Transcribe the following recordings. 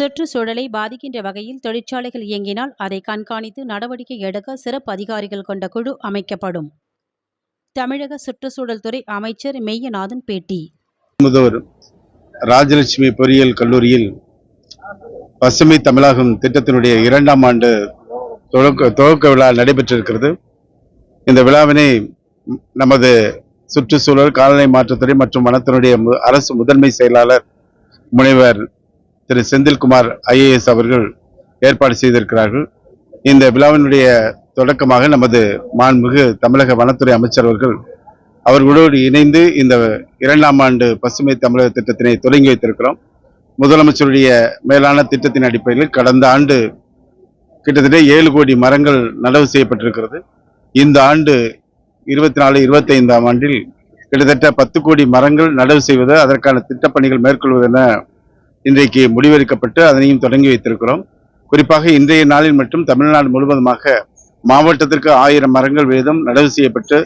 சுற்றுச்சூழலை பாதிக்கின்ற வகையில் தொழிற்சாலைகள் இயங்கினால் அதை கண்காணித்து நடவடிக்கை எடுக்க சிறப்பு அதிகாரிகள் கொண்ட குழு அமைக்கப்படும். தமிழக சுற்றுச்சூழல் துறை அமைச்சர் மெய்யநாதன் பேட்டி. முதல்வர் ராஜலட்சுமி பொறியியல் கல்லூரியில் பசுமை தமிழகம் திட்டத்தினுடைய இரண்டாம் ஆண்டு துவக்க துவக்க விழா நடைபெற்றிருக்கிறது. இந்த விழாவினை நமது சுற்றுச்சூழல் காலநிலை மாற்றத்துறை மற்றும் வனத்தினுடைய அரசு முதன்மை செயலாளர் முனைவர் திரு செந்தில்குமார் ஐஏஎஸ் அவர்கள் ஏற்பாடு செய்திருக்கிறார்கள். இந்த விழாவினுடைய தொடக்கமாக நமது மாண்புமிகு தமிழக வனத்துறை அமைச்சர் அவர்கள் அவர்களோடு இணைந்து இந்த இரண்டாம் ஆண்டு பசுமை தமிழக திட்டத்தினை தொடங்கி வைத்திருக்கிறோம். முதலமைச்சருடைய மேலான திட்டத்தின் அடிப்படையில் கடந்த ஆண்டு கிட்டத்தட்ட ஏழு கோடி மரங்கள் நடவு செய்யப்பட்டிருக்கிறது. இந்த ஆண்டு இருபத்தி நாலு இருபத்தைந்தாம் ஆண்டில் கிட்டத்தட்ட பத்து கோடி மரங்கள் நடவு செய்வது அதற்கான திட்டப்பணிகள் மேற்கொள்வது என இன்றைக்கு முடிவெடுக்கப்பட்டு அதனையும் தொடங்கி வைத்திருக்கிறோம். குறிப்பாக இன்றைய நாளில் மட்டும் தமிழ்நாடு முழுவதுமாக மாவட்டத்திற்கு ஆயிரம் மரங்கள் வீதம் நடவு செய்யப்பட்டு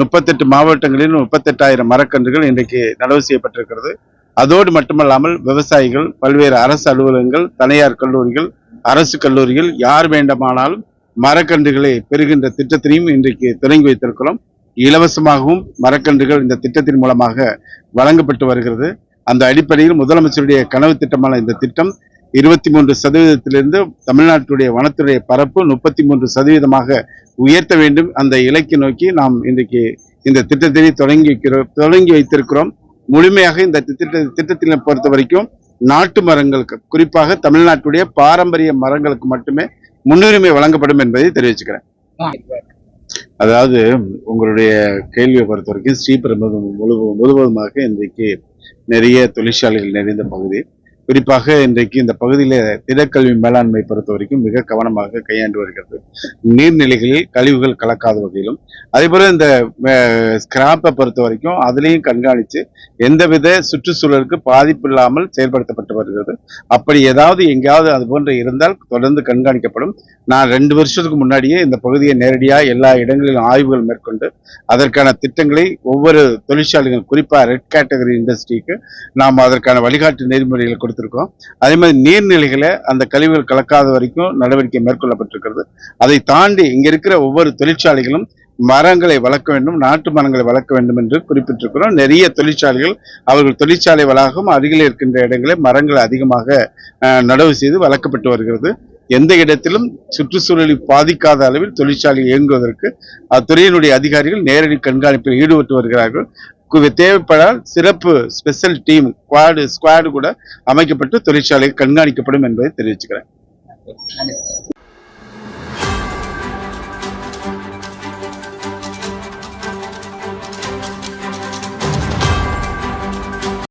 முப்பத்தெட்டு மாவட்டங்களில் முப்பத்தெட்டாயிரம் மரக்கன்றுகள் இன்றைக்கு நடவு செய்யப்பட்டிருக்கிறது. அதோடு மட்டுமல்லாமல் விவசாயிகள் பல்வேறு அரசு அலுவலகங்கள் தனியார் கல்லூரிகள் அரசு கல்லூரிகள் யார் வேண்டுமானாலும் மரக்கன்றுகளை பெறுகின்ற திட்டத்தினையும் இன்றைக்கு தொடங்கி வைத்திருக்கிறோம். இலவசமாகவும் மரக்கன்றுகள் இந்த திட்டத்தின் மூலமாக வழங்கப்பட்டு வருகிறது. அந்த அடிப்படையில் முதலமைச்சருடைய கனவு திட்டமான இந்த திட்டம் இருபத்தி மூன்று சதவீதத்திலிருந்து தமிழ்நாட்டுடைய வனத்துடைய பரப்பு முப்பத்தி மூன்று சதவீதமாக உயர்த்த வேண்டும். அந்த இலக்கை நோக்கி நாம் இன்றைக்கு இந்த திட்டத்தினை தொடங்கி வைக்கிறோம் தொடங்கி வைத்திருக்கிறோம். முழுமையாக இந்த திட்ட திட்டத்தினை பொறுத்த வரைக்கும் நாட்டு மரங்களுக்கு குறிப்பாக தமிழ்நாட்டுடைய பாரம்பரிய மரங்களுக்கு மட்டுமே முன்னுரிமை வழங்கப்படும் என்பதை தெரிவிச்சுக்கிறேன். அதாவது உங்களுடைய கேள்வியை பொறுத்த வரைக்கும் ஸ்ரீபெரும்புதூர் முழு முழுவதுமாக இன்றைக்கு நிறைய தொழிற்சாலைகள் நிறைந்த பகுதி. குறிப்பாக இன்றைக்கு இந்த பகுதியில் திடக்கல்வி மேலாண்மை பொறுத்த வரைக்கும் மிக கவனமாக கையாண்டு வருகிறது. நீர்நிலைகளில் கழிவுகள் கலக்காத வகையிலும். அதேபோல் இந்த ஸ்கிராப்பை பொறுத்த வரைக்கும் அதுலேயும் கண்காணித்து எந்தவித சுற்றுச்சூழலுக்கு பாதிப்பு இல்லாமல் செயல்படுத்தப்பட்டு வருகிறது. அப்படி ஏதாவது எங்கேயாவது அது போன்று இருந்தால் தொடர்ந்து கண்காணிக்கப்படும். நான் ரெண்டு வருஷத்துக்கு முன்னாடியே இந்த பகுதியை நேரடியாக எல்லா இடங்களிலும் ஆய்வுகள் மேற்கொண்டு அதற்கான திட்டங்களை ஒவ்வொரு தொழிற்சாலைகள் குறிப்பாக ரெட் கேட்டகரி இண்டஸ்ட்ரிக்கு நாம் அதற்கான வழிகாட்டு நெறிமுறைகளை எடுத்திருக்கோம். அதே மாதிரி நீர்நிலைகளை அந்த கழிவுகள் கலக்காத வரைக்கும் நடவடிக்கை மேற்கொள்ளப்பட்டிருக்கிறது. அதை தாண்டி இங்கே இருக்கிற ஒவ்வொரு தொழிற்சாலைகளும் மரங்களை வளர்க்க வேண்டும் நாட்டு மரங்களை வளர்க்க வேண்டும் என்று குறிப்பிட்டிருக்கிறோம். நிறைய தொழிற்சாலைகள் அவர்கள் தொழிற்சாலை வளாகம் அருகில் இருக்கின்ற இடங்களை மரங்கள் அதிகமாக நடவு செய்து வளர்க்கப்பட்டு வருகிறது. எந்த இடத்திலும் சுற்றுச்சூழலை பாதிக்காத அளவில் தொழிற்சாலை இயங்குவதற்கு அத்துறையினுடைய அதிகாரிகள் நேரடி கண்காணிப்பில் ஈடுபட்டு வருகிறார்கள். தேவைப்படால் சிறப்பு ஸ்பெஷல் டீம் ஸ்குவாடு ஸ்குவாடு கூட அமைக்கப்பட்டு தொழிற்சாலை கண்காணிக்கப்படும் என்பதை தெரிவிச்சுக்கிறேன்.